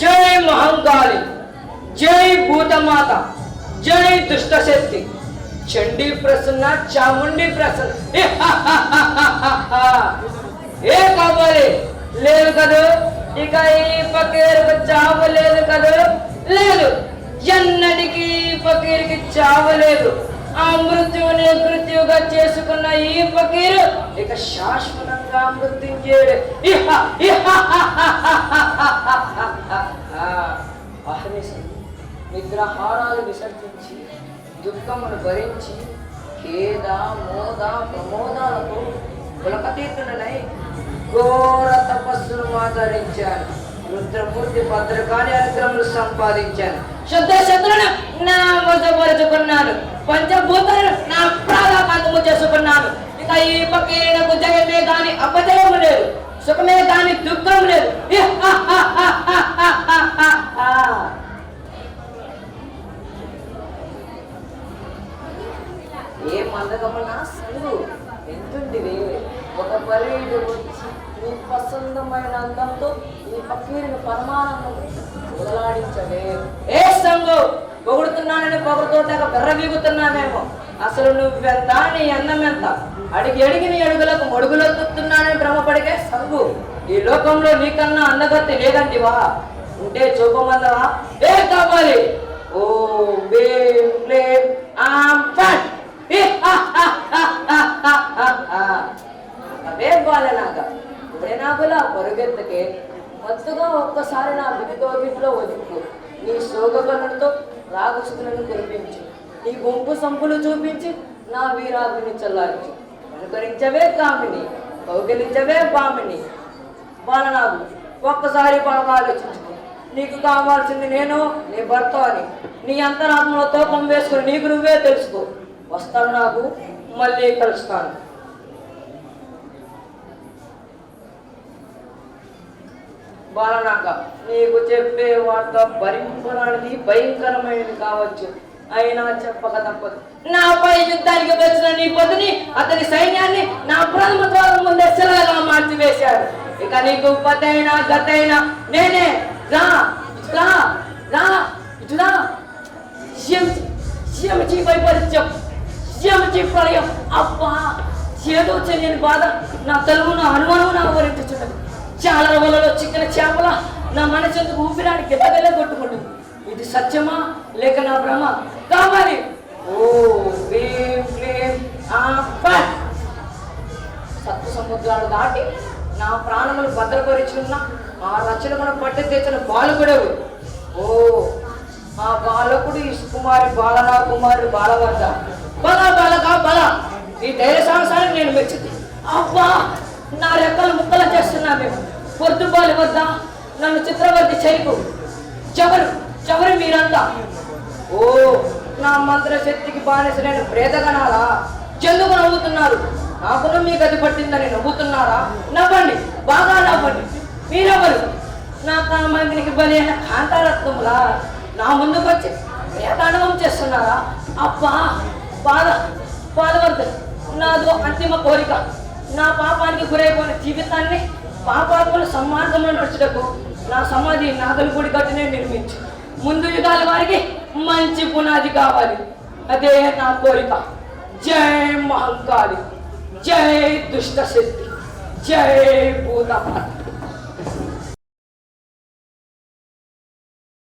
జై మహంకాళి జై భూతమాత జై దుష్టశక్తి. చండీ ప్రసన్న చాముండి ప్రసన్న. ఏ కావాలి? లేదు కదూ? ఇక ఈ ఫకీర్కు చావు లేదు కదూ? లేదు. ఎన్నటికి ఈ ఫకీర్కి చావు లేదు. ఆ మృత్యువుని కృత్యుగా చేసుకున్న ఈ పకీరు ఇక శాశ్వతంగా మృత్యుంజేడు ఇహ ఇహ దుఃఖమును భరించి ఖేద మోద ప్రమోదాలతో పులకతీర్థుడనై ఘోర తపస్సును ఆచరించాను రుద్రమూర్తి భద్రకాళి అనుగ్రహములు సంపాదించాను శుద్ధ శత్రులను నా వశపరుచుకున్నాను పంచభూతాలను నా ప్రాధాకాంతము చేసుకున్నాను ఇక ఈ పక్కీనకు జయమే గాని అపజయము లేదు. సుఖమే గాని దుఃఖం లేదు ఏ మందగమన సంగు ఎంతుంటివి ఒక పరేడు వచ్చి నీ పసందమైన అందంతో ఈ పక్కీరిని పరమానందం మొదలాడించవే ఏ సంగు? పొగుడుతున్నానని పొగడుతోటగా బెర్రవీగుతున్నానేమో అసలు నువ్వెంత నీ అందం ఎంత? అడిగి అడిగి నీ అడుగులకు మడుగులొత్తున్నానని భ్రమపడికే సంగు. ఈ లోకంలో నీకన్నా అందగత్తి లేదంటివా ఉంటే చూపమందవా? ఏ కావాలి? ఓ బే ప్లే ఆమ్ ఫట్ అవే బాలనాక ఇప్పుడే నాకులా పొరుగెత్తకే మొత్తగా ఒక్కసారి నా బిగితోగిట్లో వదుకు నీ శోకగణులతో రాగసులను కురిపించు. నీ గుంపు సంపులు చూపించి నా వీరాగ్ని చల్లార్చు. అనుకరించవే కామిని కౌగిలించవే పామిని. బాలనాగు ఒక్కసారి బాగా ఆలోచించుకో. నీకు కావాల్సింది నేను నీ భర్త అని. నీ అంతరాత్మలో తోపం వేసుకుని నీకు నువ్వే తెలుసుకో. వస్తాను నాకు మళ్ళీ కలుస్తాను బాలనాక నీకు చెప్పే వార్త భరింపరానిది భయంకరమైనది కావచ్చు. అయినా చెప్పక తప్పదు. నాపై యుద్ధానికి వచ్చిన నీ పొద్దుని అతని సైన్యాన్ని నా ప్రథమ ద్వారం ముందే శిలగా మార్చివేశాడు. ఇక నీకు పతైనా గతైనా నేనే రా రా రా ఇటు రా శివజీ శివజీ వైపరీత్యం శివజీ అబ్బా ఏదో తెలియని బాధ నా తలువున అనుమానం నా ఆవరించుచున్నది చాలా వలలో చిక్కిన చేపల నా మనసెందుకు ఊపిరానికి గెల్లగెల్ల కొట్టుకుంటుంది. ఇది సత్యమా లేక నా భ్రమ? కావాలి. ఓ భీం క్లీం ఆ సత్తు సముద్రాలు దాటి నా ప్రాణములు భద్రపరిచున్న ఉన్న ఆ మనం పట్టి తెచ్చిన బాలకుడవు. ఓ ఆ బాలకుడు ఇసుకుమారి బాలనా కుమారి బాలవర్ధ. బల బలక బల. ఈ ధైర్య సాహసాన్ని నేను మెచ్చింది అబ్బా నా రెక్కలు ముక్కలు చేస్తున్నా మేము. పొద్దుబాలి వద్ద నన్ను చిత్రవర్తి చేయకు. చెవరు చెవరు మీరంతా. ఓ నా మంత్ర శక్తికి బానిసలైన ప్రేతగణాలా? చెందుకు నవ్వుతున్నారు. నాకును మీ గది పట్టిందని నవ్వుతున్నారా? నవ్వండి బాగా నవ్వండి. మీరెవరు? నా కామాగ్నికి బలి అయిన కాంతారత్నములా? నా ముందుకు వచ్చి ప్రేతాండవం చేస్తున్నారా? అబ్బా బాధ బాధపడతారు నాదో అంతిమ కోరిక. నా పాపానికి గురైపోయిన జీవితాన్ని పాపాత్మల సమాజంలో నడుచుటకు నా సమాధి నాగలి గుడి నిర్మించు. ముందు యుగాల వారికి మంచి పునాది కావాలి. అదే నా కోరిక. జై మహంకాళి. జై దుష్ట శక్తి. జై భూతమాత